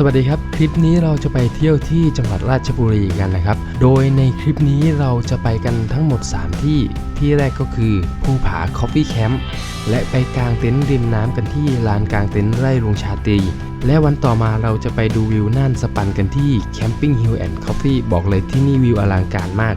สวัสดีครับ คลิปนี้เราจะไปเที่ยวที่จังหวัดราชบุรีกันนะครับ โดยในคลิปนี้เราจะไปกันทั้งหมด 3 ที่ ที่แรกก็คือภูผา Coffee Camp และไปกางเต็นท์ริมน้ำกันที่ลานกางเต็นท์ไร่ลุงชาตรีและวันต่อมาเราจะไปดูวิวน่านสปันกันที่ Camping Hill and Coffee บอกเลยที่นี่วิวอลังการมาก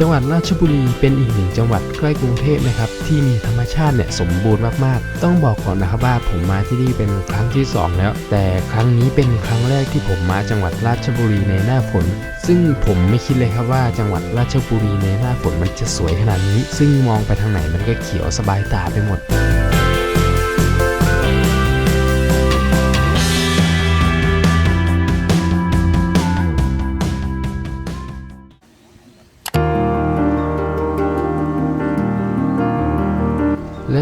จังหวัดราชบุรีเป็นอีกหนึ่งจังหวัดใกล้กรุงเทพนะครับที่มีธรรมชาติเนี่ยสมบูรณ์มากๆ ต้องบอกก่อนนะครับว่าผมมาที่นี่เป็นครั้งที่สองแล้ว แต่ครั้งนี้เป็นครั้งแรกที่ผมมาจังหวัดราชบุรีในหน้าฝน ซึ่งผมไม่คิดเลยครับว่าจังหวัดราชบุรีในหน้าฝนมันจะสวยขนาดนี้ ซึ่งมองไปทางไหนมันก็เขียวสบายตาไปหมด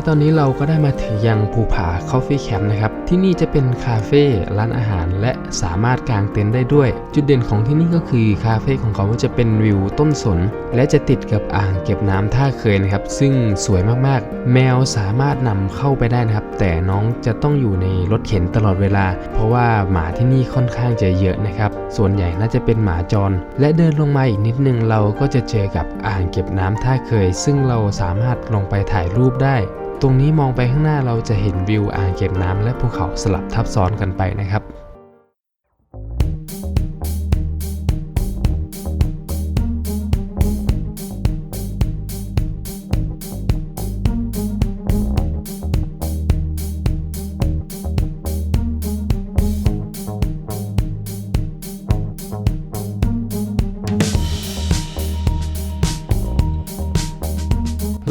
ตอนนี้เราก็ได้มาถึงยังภูผา Coffee Camp นะครับ ที่นี่จะเป็นคาเฟ่ร้านอาหารและสามารถกางเต็นท์ได้ด้วย จุดเด่นของที่นี่ก็คือคาเฟ่ของเขาจะเป็นวิวต้นสน และจะติดกับอ่างเก็บน้ำท่าเคยนะครับ ซึ่งสวยมากๆ แมวสามารถนำเข้าไปได้นะครับ แต่น้องจะต้องอยู่ในรถเข็นตลอดเวลา เพราะว่าหมาที่นี่ค่อนข้างจะเยอะนะครับ ส่วนใหญ่น่าจะเป็นหมาจร และเดินลงมาอีกนิดนึงเราก็จะเจอกับอ่างเก็บน้ำท่าเคย ซึ่งเราสามารถลงไปถ่ายรูปได้ ตรงนี้มองไปข้างหน้าเราจะเห็นวิวอ่างเก็บน้ำและภูเขาสลับทับซ้อนกันไปนะครับ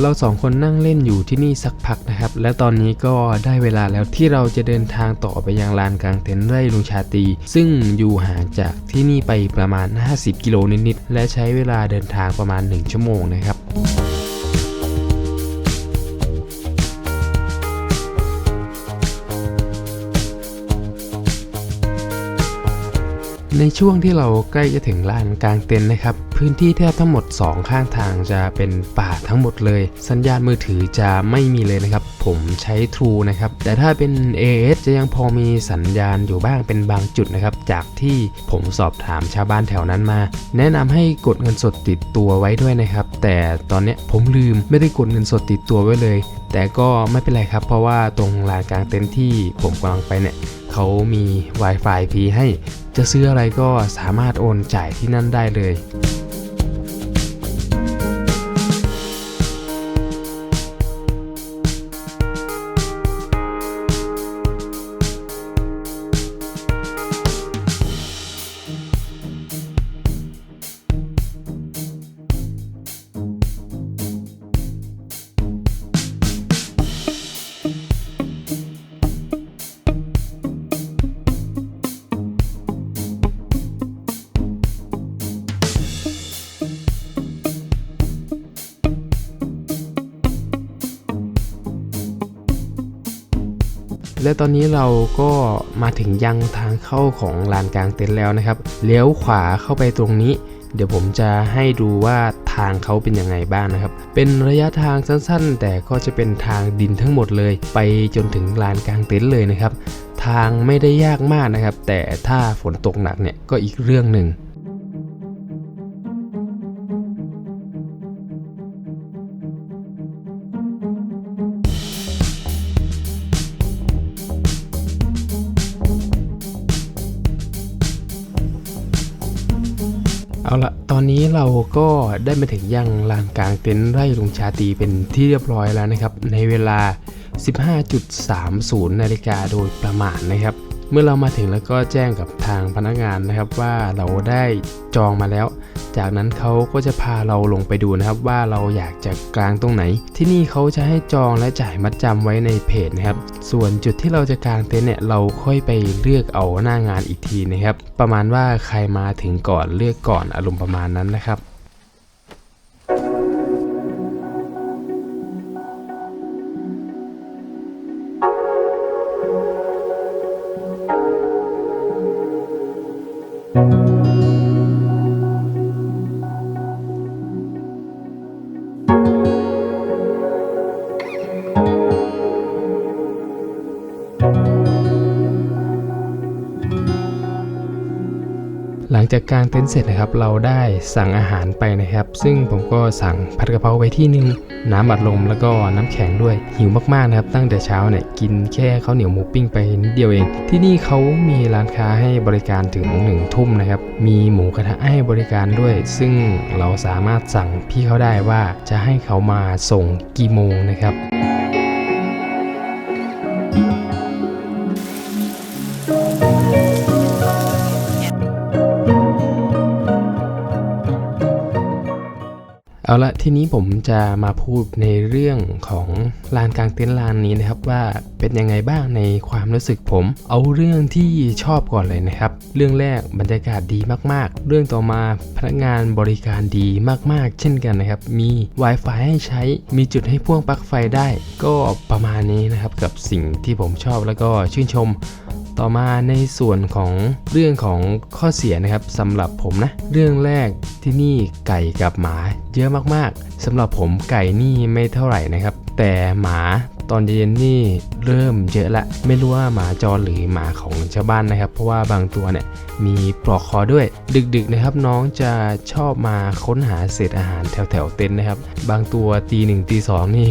เราสองคนนั่งเล่นอยู่ที่นี่สักพักนะครับ และตอนนี้ก็ได้เวลาแล้วที่เราจะเดินทางต่อไปยังลานกลางเต็นท์ไร่ลุงชาตี ซึ่งอยู่ห่างจากที่นี่ไปประมาณ 50 กิโลนิดๆและใช้เวลาเดินทางประมาณ 1 ชั่วโมงนะครับ ในช่วงที่เราใกล้จะถึงลานกลางเต็นท์นะครับ พื้นที่แทบทั้งหมด 2 ข้างทางจะเป็นป่าทั้งหมดเลย สัญญาณมือถือจะไม่มีเลยนะครับ ผมใช้ True นะครับ แต่ถ้าเป็น AS จะยังพอมีสัญญาณอยู่บ้างเป็นบางจุดนะครับ จากที่ผมสอบถามชาวบ้านแถวนั้นมา แนะนำให้กดเงินสดติดตัวไว้ด้วยนะครับ แต่ตอนนี้ผมลืมไม่ได้กดเงินสดติดตัวไว้เลย แต่ก็ไม่เป็นไรครับ เพราะว่าตรงลานกลางเต็นท์ที่ผมกำลังไปเนี่ย เขามี Wi-Fi ฟรีให้ จะซื้ออะไรก็สามารถโอนจ่ายที่นั่นได้เลย และตอนนี้เราก็มาถึงยังทางเข้าของลานกลางเต็นท์แล้วนะครับ เลี้ยวขวาเข้าไปตรงนี้ เดี๋ยวผมจะให้ดูว่าทางเขาเป็นยังไงบ้างนะครับ เป็นระยะทางสั้นๆ แต่ก็จะเป็นทางดินทั้งหมดเลย ไปจนถึงลานกลางเต็นท์เลยนะครับ ทางไม่ได้ยากมากนะครับ แต่ถ้าฝนตกหนักเนี่ยก็อีกเรื่องหนึ่ง เอาละตอนนี้เราก็ได้มาถึงยังลานกลางเต็นท์ไร่ลุงชาตีเป็นที่เรียบร้อยแล้วนะครับ ในเวลา 15.30 นาฬิกาโดยประมาณนะครับ เมื่อเรามาถึงแล้วก็แจ้งกับทางพนักงานนะครับว่าเราได้จองมาแล้ว จากนั้นเขาก็จะพาเราลงไปดูนะครับ ว่าเราอยากจะกลางตรงไหน ที่นี่เขาจะให้จองและจ่ายมัดจำไว้ในเพจนะครับ ส่วนจุดที่เราจะกลางเต็นท์เนี่ยเราค่อยไปเลือกเอาหน้างานอีกทีนะครับ ประมาณว่าใครมาถึงก่อนเลือกก่อนอารมณ์ประมาณนั้นนะครับ จากกางเต็นท์เสร็จนะครับ เราได้สั่งอาหารไปนะครับ ซึ่งผมก็สั่งผัดกะเพราไปที่หนึง น้ำอัดลมแล้วก็น้ำแข็งด้วย หิวมากๆนะครับ ตั้งแต่เช้าเนี่ยกินแค่ข้าวเหนียวหมูปิ้งไปนิดเดียวเอง ที่นี่เขามีร้านค้าให้บริการถึงหนึ่งทุ่มนะครับ มีหมูกระทะให้บริการด้วย ซึ่งเราสามารถสั่งพี่เขาได้ว่าจะให้เขามาส่งกี่โมงนะครับ เอาละทีนี้ผมจะมาพูดในเรื่องของลานกลางเต็นท์ลานนี้นะครับว่าเป็นยังไงบ้างในความรู้สึกผม เอาเรื่องที่ชอบก่อนเลยนะครับ เรื่องแรกบรรยากาศดีมากๆ เรื่องต่อมาพนักงานบริการดีมากๆ เช่นกันนะครับ มี Wi-Fi ให้ใช้ มีจุดให้พ่วงปลั๊กไฟได้ ก็ประมาณนี้นะครับกับสิ่งที่ผมชอบแล้วก็ชื่นชม ต่อมาในส่วนของเรื่องของข้อเสียนะครับสำหรับผมนะ เรื่องแรกที่นี่ไก่กับหมาเยอะมากๆสำหรับผมไก่นี่ไม่เท่าไหร่นะครับ แต่หมาตอนเย็นนี่เริ่มเยอะละ ไม่รู้ว่าหมาจรหรือหมาของชาวบ้านนะครับ เพราะว่าบางตัวเนี่ยมีปลอกคอด้วย ดึกๆนะครับน้องจะชอบมาค้นหาเศษอาหารแถวๆเต็นท์นะครับ บางตัวตีหนึ่งตีสองนี่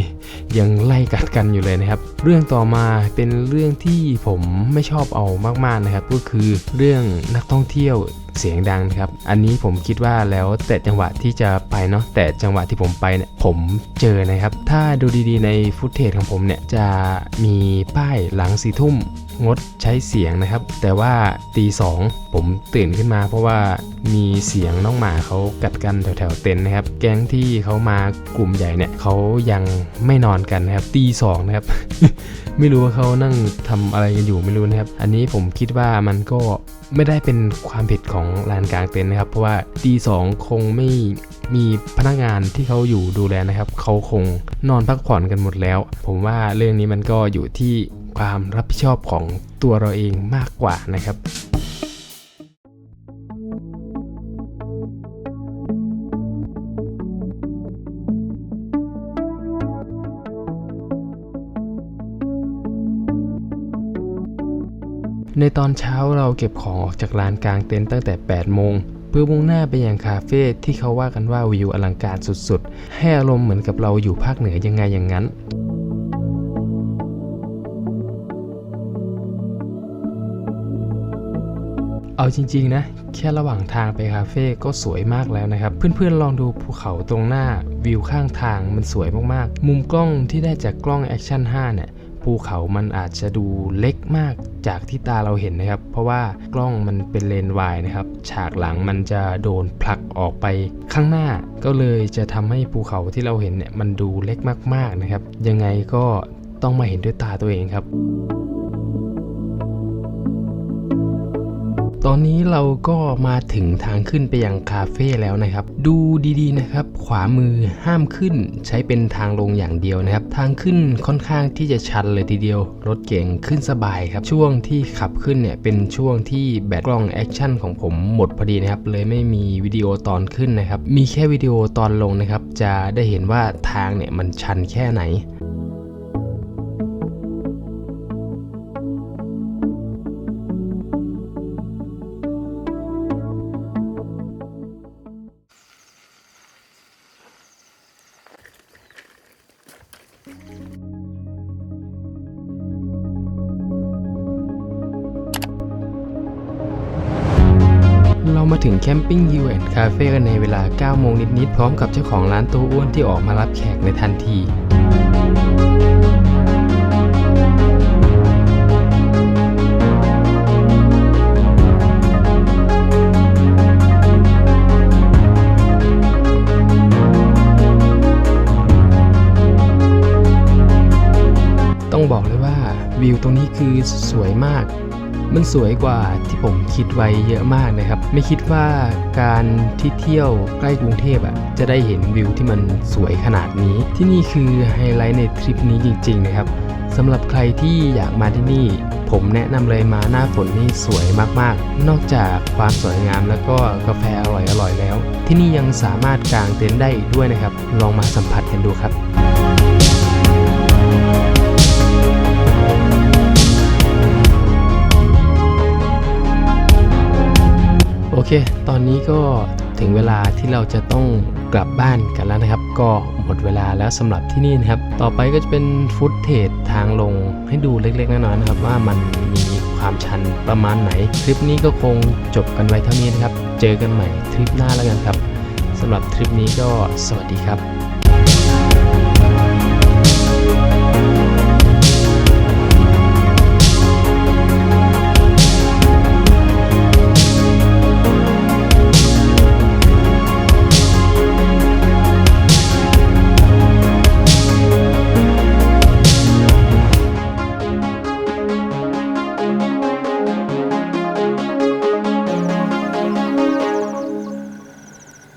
ยังไล่กัดกันอยู่เลยนะครับ เรื่องต่อมาเป็นเรื่องที่ผมไม่ชอบเอามากๆนะครับ ก็คือเรื่องนักท่องเที่ยวเสียงดังนะครับ อันนี้ผมคิดว่าแล้วแต่จังหวะที่จะไปเนาะแต่จังหวะที่ผมไปเนี่ยผมเจอนะครับ ถ้าดูดีๆในฟุตเทจของผมเนี่ยจะมีป้ายหลังสี่ทุ่มงดใช้เสียงนะครับ แต่ว่าตีสองผมตื่นขึ้นมา เพราะว่ามีเสียงน้องหมาเขากัดกันแถวๆเต็นท์นะครับ แก๊งที่เขามากลุ่มใหญ่เนี่ยเขายังไม่นอนกันนะครับตีสองนะครับ ไม่รู้ว่าเขานั่งทำอะไรกันอยู่ไม่รู้นะครับ อันนี้ผมคิดว่ามันก็ไม่ได้เป็นความผิดของลานกลางเต็นท์นะครับ เพราะว่าตีสองคงไม่มีพนักงานที่เขาอยู่ดูแลนะครับ เขาคงนอนพักผ่อนกันหมดแล้ว ผมว่าเรื่องนี้มันก็อยู่ที่ ความรับผิดชอบของตัวเราเองมากกว่านะครับในตอนเช้าเราเก็บของออกจากลานกลางเต็นท์ตั้งแต่ 8 โมง เพื่อมุ่งหน้าไปยังคาเฟ่ที่เขาว่ากันว่าวิวอลังการสุดๆ ให้อารมณ์เหมือนกับเราอยู่ภาคเหนือยังไงอย่างนั้น เอาจริงๆนะ แค่ระหว่างทางไปคาเฟ่ก็สวยมากแล้วนะครับ เพื่อนๆลองดูภูเขาตรงหน้าวิวข้างทางมันสวยมากๆ มุมกล้องที่ได้จากกล้องแอคชั่น5เนี่ยภูเขามันอาจจะดูเล็กมากจากที่ตาเราเห็นนะครับ เพราะว่ากล้องมันเป็นเลนส์วายนะครับ ฉากหลังมันจะโดนผลักออกไปข้างหน้า ก็เลยจะทำให้ภูเขาที่เราเห็นเนี่ยมันดูเล็กมากๆนะครับ ยังไงก็ต้องมาเห็นด้วยตาตัวเองครับ ตอนนี้เราก็มาถึงทางขึ้นไปยังคาเฟ่แล้วนะครับ ดูดีๆนะครับ ขวามือห้ามขึ้นใช้เป็นทางลงอย่างเดียวนะครับ ทางขึ้นค่อนข้างที่จะชันเลยทีเดียว รถเก่งขึ้นสบายครับ ช่วงที่ขับขึ้นเนี่ยเป็นช่วงที่แบตกล้องแอคชั่นของผมหมดพอดีนะครับ เลยไม่มีวิดีโอตอนขึ้นนะครับ มีแค่วิดีโอตอนลงนะครับ จะได้เห็นว่าทางเนี่ยมันชันแค่ไหน เรามาถึงแคมปิ้งยูแอนคาเฟ่ในเวลา 9 โมงนิดๆ พร้อมกับเจ้าของร้านตัวอ้วนที่ออกมารับแขกในทันทีต้องบอกเลยว่าวิวตรงนี้คือสวยมาก มันสวยกว่าที่ผมคิดไว้เยอะมากนะครับ ไม่คิดว่าการที่เที่ยวใกล้กรุงเทพอะจะได้เห็นวิวที่มันสวยขนาดนี้ ที่นี่คือไฮไลท์ในทริปนี้จริง ๆ นะครับสำหรับใครที่อยากมาที่นี่ ผมแนะนำเลยมาหน้าฝนนี่สวยมากๆ นอกจากความสวยงามแล้วก็กาแฟอร่อยๆแล้ว ที่นี่ยังสามารถกางเต็นท์ได้อีกด้วยนะครับ ลองมาสัมผัสกันดูครับ เค ตอนนี้ก็ถึงเวลาที่เราจะต้องกลับบ้านกันแล้วนะครับ ก็หมดเวลาแล้วสำหรับที่นี่นะครับ ต่อไปก็จะเป็นฟุตเทจทางลงให้ดูเล็กๆน้อยๆนะครับ ว่ามันมีความชันประมาณไหน คลิปนี้ก็คงจบกันไว้เท่านี้นะครับ เจอกันใหม่ทริปหน้าแล้วกันครับสำหรับทริปนี้ก็สวัสดีครับ